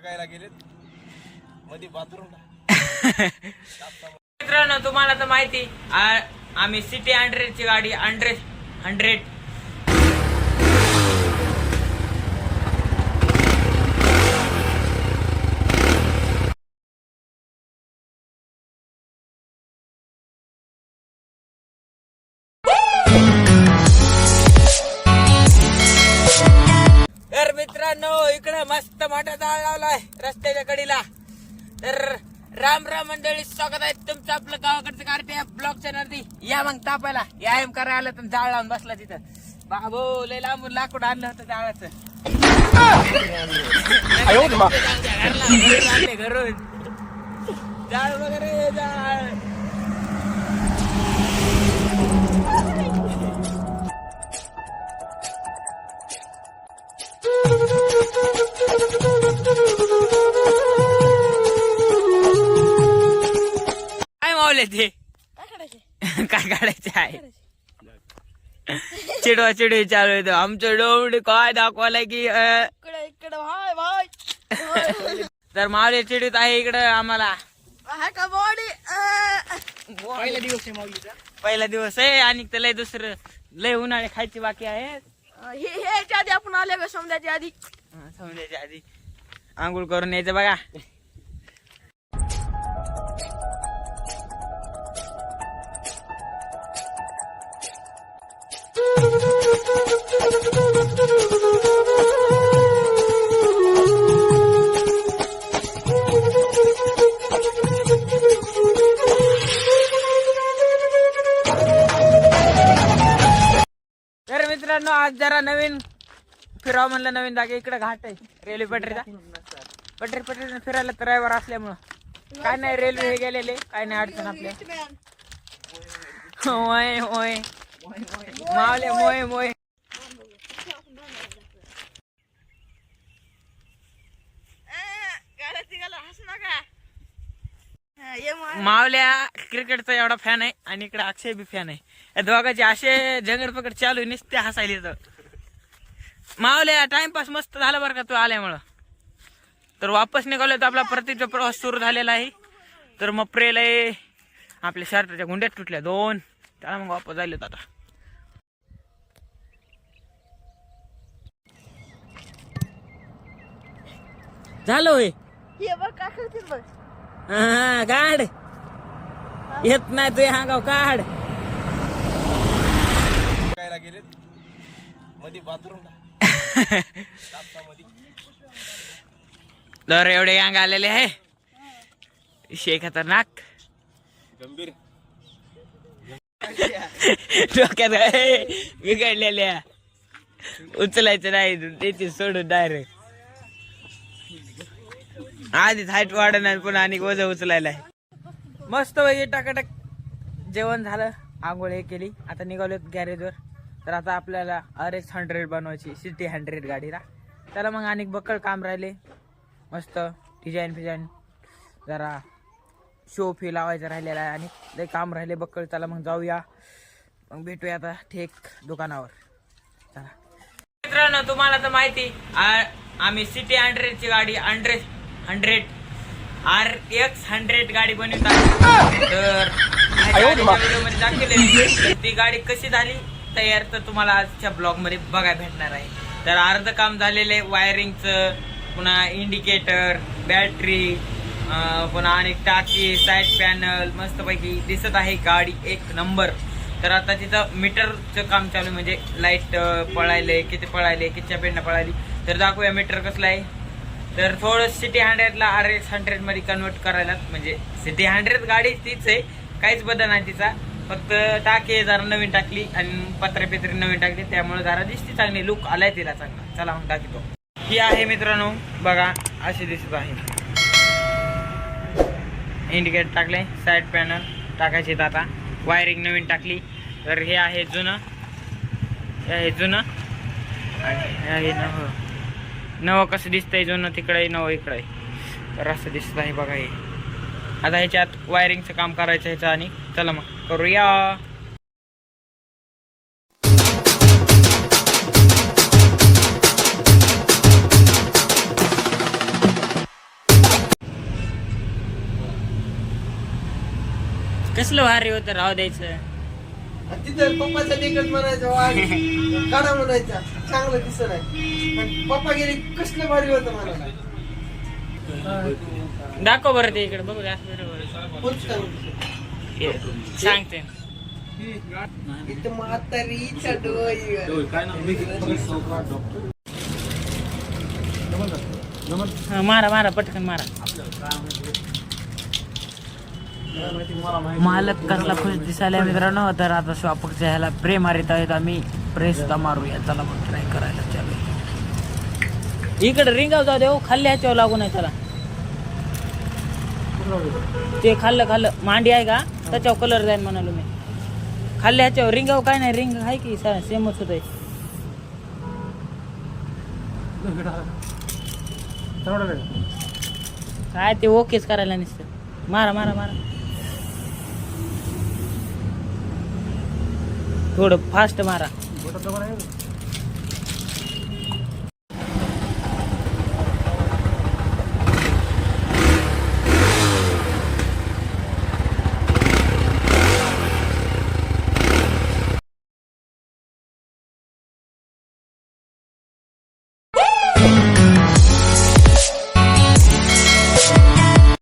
बघायला गेलेत. मध्ये बाथरूम मित्रांनो तुम्हाला तर माहिती आ- आम्ही सिटी हंड्रेडची गाडी हंड्रेड हंड्रेड मित्रांनो इकडे मस्त मोठा जाळ लावलाय रस्त्याच्या कडीला. तर राम राम मंडळी स्वागत आहे तुमचं आपलं गावाकडचं कार्टे ब्लॉक चॅनल या मग तापायला. व्यायाम करायला आलं तर जाळ लावून बसला तिथं. बाबो लय लांबून लाकूड आणलं होतं जाळाचं. घरून जाळ वगैरे जाळ. काय मावले ते. काय काढायचे आहे? चिडवा चिडवी चालू येतो आमचं डोमडी काय दाखवायला की अं, इकडे इकडे भाय भाय तर मावले चिडवीत आहे इकडं आम्हाला. हाय का बॉडी? पहिला दिवस आहे माऊलीचा पहिला दिवस आहे आणि त्याला दुसरं लय उन्हाळे खायची बाकी आहे. हे ह्याच्या आधी आपण आले का? समजायच्या आधी? हा, समजायच्या आधी. आंघोळ करून यायचं बघा. तर मित्रांनो आज जरा नवीन फिरावं म्हणलं नवीन जागे. इकडे घाट आहे रेल्वे पटरीचा. पटरी पटरी फिरायला ड्रायव्हर असल्यामुळं. काय नाही रेल्वे हे गेलेले. काय नाही अडचण आपल्या. होय होय. मावले मोय मोय हसू नका हा, ये मग. मावल्या क्रिकेटचा एवढा फॅन आहे आणि इकडे अक्षय बी फॅन आहे. या दोघांचे असे झंगड पकड चालू आहे, नुसते हसायले तर मावल्या टाइमपास मस्त झालं बरं का तू आल्यामुळं. तर वापस निघालो तर आपला परतीचा प्रवास सुरू झालेला आहे. तर मग प्रेला आपल्या शर्टाच्या गुंड्यात तुटल्या दोन. त्याला मग वापस झाले आता. झालं होय? ये बघ काय करतील बघ. हा काढ येत नाही तू हा गाव काढमध्ये तर एवढे अंग आलेले आहे. विषय खतरनाक. गंभीर. डोक्यात बिघडलेल्या. उचलायचं नाही त्याची सोडून डायरेक्ट आधीच हाईट वाढणार पुन्हा आणि वजन उचलायला आहे मस्त वगैरे टाकाटक जेवण झालं आंघोळ हे केली. आता निघालो गॅरेजवर तर आता आपल्याला आर एक्स हंड्रेड बनवायची सिटी हंड्रेड गाडीला त्याला मग आणि बक्कळ काम राहिले. मस्त डिझाईन फिजाईन जरा शो फी लावायचं राहिलेला आहे आणि लय काम राहिले बक्कळ त्याला मग जाऊया. मग भेटूया आता ठेक दुकानावर. चला. मित्रांनो तुम्हाला तर माहिती आ- आम्ही सिटी हंड्रेडची गाडी hundred hundred. R X hundred गाडी बनवत आहे तर व्हिडिओमध्ये ती गाडी कशी झाली तयार तर तुम्हाला आजच्या ब्लॉगमध्ये बघायला भेटणार आहे. तर अर्ध काम झालेले वायरिंगचं पुन्हा इंडिकेटर बॅटरी पुन्हा आणि टाकी साईड पॅनल मस्तपैकी दिसत आहे गाडी एक नंबर तर आता तिथं मीटरचं काम चालू आहे, म्हणजे लाइट पळायले किती पळायले किती पेंडा पळाली. तर दाखवूया मीटर कसलं आहे. तर थोडं सिटी हंड्रेडला आर एक्स हंड्रेडमध्ये कन्वर्ट करायला म्हणजे सिटी हंड्रेड गाडी तीच आहे. काहीच बदल नाही तिचा. फक्त टाकी जरा नवीन टाकली आणि पत्रे पित्रे नवीन टाकली. त्यामुळे जरा दिसते चांगली. लुक आलाय तिला चांगला. चला मग टाकतो ही आहे मित्रांनो. बघा अशी दिसत आहे. इंडिकेटर टाकले साईड पॅनल टाकायचे आता. वायरिंग नवीन टाकली. तर हे आहे जुनं. हे आहे जुनं. आणि हे आहे नवं कसं दिसतंय जुनं तिकडे नवं इकडं आहे तर असं दिसत आहे बघा हे. आता ह्याच्यात वायरिंगचं काम करायचं ह्याचं आणि चला मग करूया. कसलं भारी होतं राव द्यायचं. तिथं पप्पाच्या देखत म्हणायचं वाघ काढा म्हणायचा. चांगलं दिसत आहे. पण पप्पा गेले कसलं भारी होतं म्हणाला दाखव बरं ते इकडे बघू द्या बरोबर. सांगते. इथं म्हातारीच्या डोळी हा, मारा मारा पटकन मारा. मालक कसला खुश दिसायला मित्रांनो? तर आता शॉपच्या ह्याला प्रे मारित आहेत. आम्ही प्रेस सुद्धा मारूया चला मग ट्राय करायला चालू. इकडे रिंगाव जाऊ देऊ हो. खाल्ल्या ह्याच्यावर लागून आहे त्याला. ते खाल्लं खाल्लं. मांडी आहे का? त्याच्यावर कलर जाईल म्हणालो मी. खाल्ल्या ह्याच्यावर रिंगाव काय नाही? रिंग आहे की सेमच होत आहे काय ते ओकेच करायला नसतं. मारा मारा मारा. थोडं फास्ट मारा